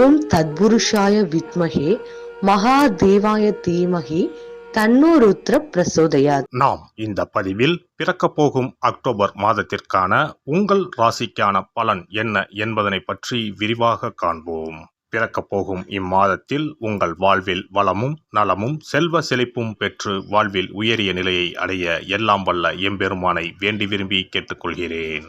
ஓம் தத்புருஷாய வித்மகே மகாதேவாய தீமகி தன்னோ ருத்ர பிரசோதயாத். நாம் இந்த பதிவில் பிறக்கப் போகும் அக்டோபர் மாதத்திற்கான உங்கள் ராசிக்கான பலன் என்ன என்பதனை பற்றி விரிவாக காண்போம். பிறக்கப் போகும் இம்மாதத்தில் உங்கள் வாழ்வில் வளமும் நலமும் செல்வ செழிப்பும் பெற்று வாழ்வில் உயரிய நிலையை அடைய எல்லாம் வல்ல எம்பெருமானை வேண்டி விரும்பி கேட்டுக்கொள்கிறேன்.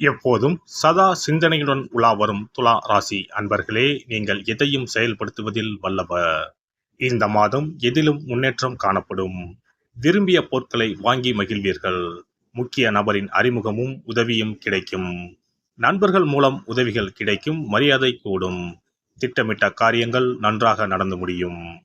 எப்போதும் சதா சிந்தனையுடன் உலா வரும் துலா ராசி அன்பர்களே நீங்கள் எதையும் செயல்படுத்துவதில் வல்லவர் இந்த மாதம் எதிலும் முன்னேற்றம் காணப்படும். விரும்பிய பொருட்களை வாங்கி மகிழ்வீர்கள். முக்கிய நபரின் அறிமுகமும் உதவியும் கிடைக்கும். நண்பர்கள் மூலம் உதவிகள் கிடைக்கும் மரியாதை கூடும். திட்டமிட்ட காரியங்கள் நன்றாக நடந்து முடியும்.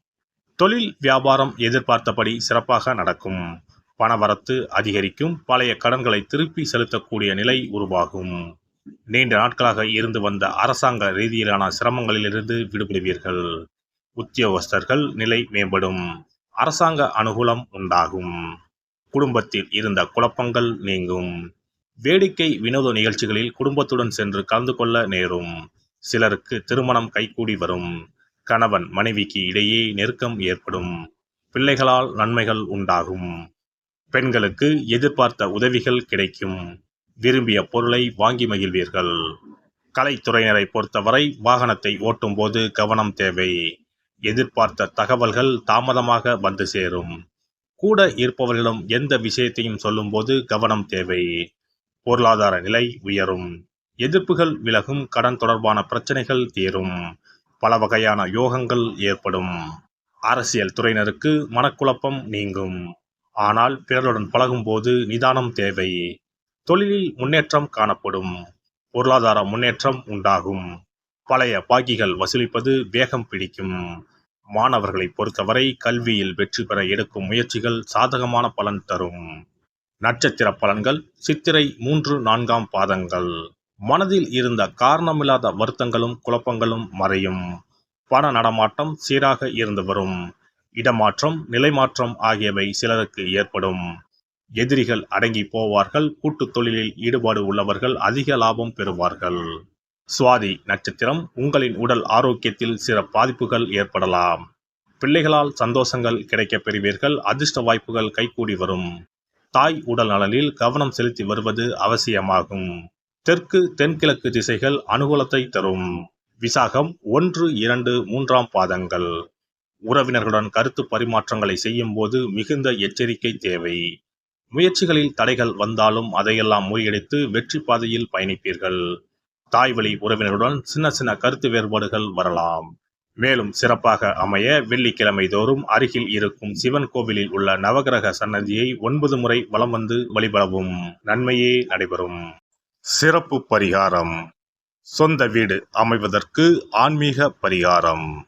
தொழில் வியாபாரம் எதிர்பார்த்தபடி சிறப்பாக நடக்கும். பணவரத்து அதிகரிக்கும் பழைய கடன்களை திருப்பி செலுத்தக்கூடிய நிலை உருவாகும். நீண்ட நாட்களாக இருந்து வந்த அரசாங்க ரீதியிலான சிரமங்களிலிருந்து விடுபடுவீர்கள். உத்தியோகஸ்தர்கள் நிலை மேம்படும். அரசாங்க அனுகூலம் உண்டாகும். குடும்பத்தில் இருந்த குழப்பங்கள் நீங்கும். வேடிக்கை வினோத நிகழ்ச்சிகளில் குடும்பத்துடன் சென்று கலந்து கொள்ள நேரும். சிலருக்கு திருமணம் கைகூடி வரும். கணவன் மனைவிக்கு இடையே நெருக்கம் ஏற்படும். பிள்ளைகளால் நன்மைகள் உண்டாகும். பெண்களுக்கு எதிர்பார்த்த உதவிகள் கிடைக்கும். விரும்பிய பொருளை வாங்கி மகிழ்வீர்கள். கலைத்துறையினரை பொறுத்தவரை வாகனத்தை ஓட்டும்போது கவனம் தேவை. எதிர்பார்த்த தகவல்கள் தாமதமாக வந்து சேரும். கூட இருப்பவர்களிடம் எந்த விஷயத்தையும் சொல்லும்போது கவனம் தேவை. பொருளாதார நிலை உயரும். எதிர்ப்புகள் விலகும். கடன் தொடர்பான பிரச்சனைகள் தீரும். பல வகையான யோகங்கள் ஏற்படும். அரசியல் துறையினருக்கு மனக்குழப்பம் நீங்கும். ஆனால் பிறருடன் பழகும்போது நிதானம் தேவை. தொழிலில் முன்னேற்றம் காணப்படும். பொருளாதார முன்னேற்றம் உண்டாகும். பழைய பாக்கிகள் வசூலிப்பது வேகம் பிடிக்கும். மாணவர்களை பொறுத்தவரை கல்வியில் வெற்றி பெற எடுக்கும் முயற்சிகள் சாதகமான பலன் தரும். நட்சத்திர பலன்கள் சித்திரை மூன்று நான்காம் பாதங்கள். மனதில் இருந்த காரணமில்லாத வருத்தங்களும் குழப்பங்களும் மறையும். பண நடமாட்டம் சீராக இருந்து வரும். இடமாற்றம் நிலைமாற்றம் ஆகியவை சிலருக்கு ஏற்படும். எதிரிகள் அடங்கி போவார்கள் கூட்டு தொழிலில் ஈடுபாடு உள்ளவர்கள் அதிக லாபம் பெறுவார்கள். சுவாதி நட்சத்திரம் உங்களின் உடல் ஆரோக்கியத்தில் சில பாதிப்புகள் ஏற்படலாம். பிள்ளைகளால் சந்தோஷங்கள் கிடைக்கப் பெறுவீர்கள் அதிர்ஷ்ட வாய்ப்புகள் கைகூடி வரும். தாய் உடல் நலனில் கவனம் செலுத்தி வருவது அவசியமாகும். தெற்கு தென்கிழக்கு திசைகள் அனுகூலத்தை தரும். விசாகம் ஒன்று இரண்டு மூன்றாம் பாதங்கள். உறவினர்களுடன் கருத்து பரிமாற்றங்களை செய்யும் போது மிகுந்த எச்சரிக்கை தேவை. முயற்சிகளில் தடைகள் வந்தாலும் அதையெல்லாம் முறியடித்து வெற்றி பாதையில் பயணிப்பீர்கள். தாய்வழி உறவினருடன் சின்ன சின்ன கருத்து வேறுபாடுகள் வரலாம். மேலும் சிறப்பாக அமைய வெள்ளிக்கிழமை தோறும் அருகில் இருக்கும் சிவன் கோவிலில் உள்ள நவகிரக சன்னதியை ஒன்பது முறை வலம் வந்து வழிபடவும். நன்மையே நடைபெறும். சிறப்பு பரிகாரம். சொந்த வீடு அமைவதற்கு ஆன்மீக பரிகாரம்.